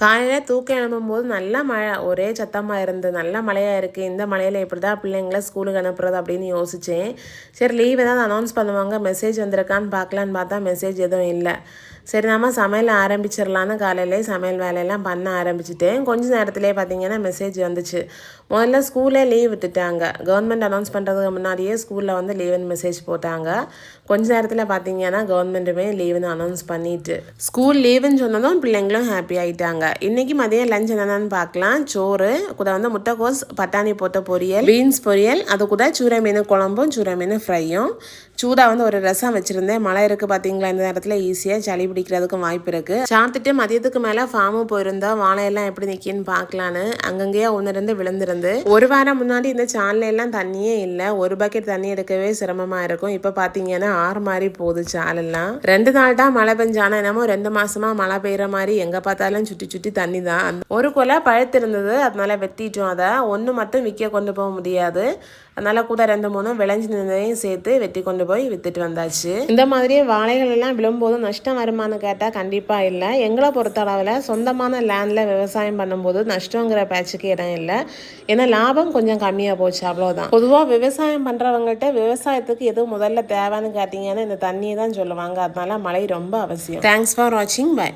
காலையில் தூக்கம் எழும்பும்போது நல்ல மழை ஒரே சத்தமாக இருந்தது நல்ல மழையாக இருக்குது இந்த மழையில் எப்படி தான் பிள்ளைங்களை ஸ்கூலுக்கு அனுப்புறது அப்படின்னு யோசித்தேன் சரி லீவ் ஏதாவது அனௌன்ஸ் பண்ணுவாங்க மெசேஜ் வந்திருக்கான்னு பார்க்கலான்னு பார்த்தா மெசேஜ் எதுவும் இல்லை. சரி நாம சமையல் ஆரம்பிச்சிடலான்னு காலையிலே சமையல் வேலையெல்லாம் பண்ண ஆரம்பிச்சிட்டேன். கொஞ்ச நேரத்திலே பார்த்தீங்கன்னா மெசேஜ் வந்துச்சு. முதல்ல ஸ்கூலே லீவ் விட்டுட்டாங்க. கவர்மெண்ட் அனௌன்ஸ் பண்ணுறதுக்கு முன்னாடியே ஸ்கூலில் வந்து லீவுன்னு மெசேஜ் போட்டாங்க. கொஞ்ச நேரத்தில் பார்த்தீங்கன்னா கவர்மெண்ட்டுமே லீவுன்னு அனௌன்ஸ் பண்ணிட்டு ஸ்கூல் லீவுன்னு சொன்னதும் பிள்ளைங்களும் ஹாப்பி ஆகிட்டாங்க இன்றைக்கி மதியம் லஞ்ச் என்னென்னு பார்க்கலாம் சோறு கூட வந்து முட்டைக்கோஸ் பட்டாணி போட்ட பொரியல் பீன்ஸ் பொரியல் அது கூட சூரை மீன் குழம்பும் சூரை மீன் ஃப்ரையும் சூடாக வந்து ஒரு ரசம் வச்சுருந்தேன். மழை இருக்குது பார்த்தீங்களா இந்த நேரத்தில் ஈஸியாக சளி பிடிக்கிறதுக்கும் வாய்ப்பு இருக்கு. சாப்பிட்டுட்டு மதியத்துக்கு மேல ஃபார்மும் போயிருந்தா வாழையெல்லாம் எப்படி நிக்கின்னு பாக்கலான்னு அங்கங்கேயே ஒன்னு இருந்து விழுந்திருந்து ஒரு வாரம் முன்னாடி இந்த சால்ல எல்லாம் தண்ணியே இல்லை. ஒரு பக்கெட் தண்ணி எடுக்கவே சிரமமா இருக்கும். இப்ப பாத்தீங்கன்னா ஆறு மாதிரி போகுது சாலெல்லாம் ரெண்டு நாள் தான் மழை பெஞ்சானா என்னமோ ரெண்டு மாசமா மழை பெய்யற மாதிரி எங்க பார்த்தாலும் சுற்றி சுற்றி தண்ணி தான். ஒரு கொலை பழுத்திருந்தது. அதனால வெட்டிட்டோம். அதை ஒன்று மட்டும் விற்க கொண்டு போக முடியாது. அதனால கூட ரெண்டு மூணு விளைஞ்சு நின்றதையும் சேர்த்து வெட்டி கொண்டு போய் வித்துட்டு வந்தாச்சு. இந்த மாதிரியே வாழைகள் எல்லாம் விழும்போது நஷ்டம் வருமானு கேட்டால் கண்டிப்பாக இல்லை. எங்களை பொறுத்தளவில் சொந்தமான லேண்டில் விவசாயம் பண்ணும்போது நஷ்டங்கிற பேச்சுக்கு இடம் இல்லை. ஏன்னா லாபம் கொஞ்சம் கம்மியாக போச்சு அவ்வளோதான் பொதுவாக விவசாயம் பண்ணுறவங்கள்ட்ட விவசாயத்துக்கு எது முதல்ல தேவைன்னு கேட்டிங்கன்னா இந்த தண்ணியை தான் சொல்லுவாங்க. அதனால மழை ரொம்ப அவசியம். தேங்க்ஸ் ஃபார் வாட்சிங் பை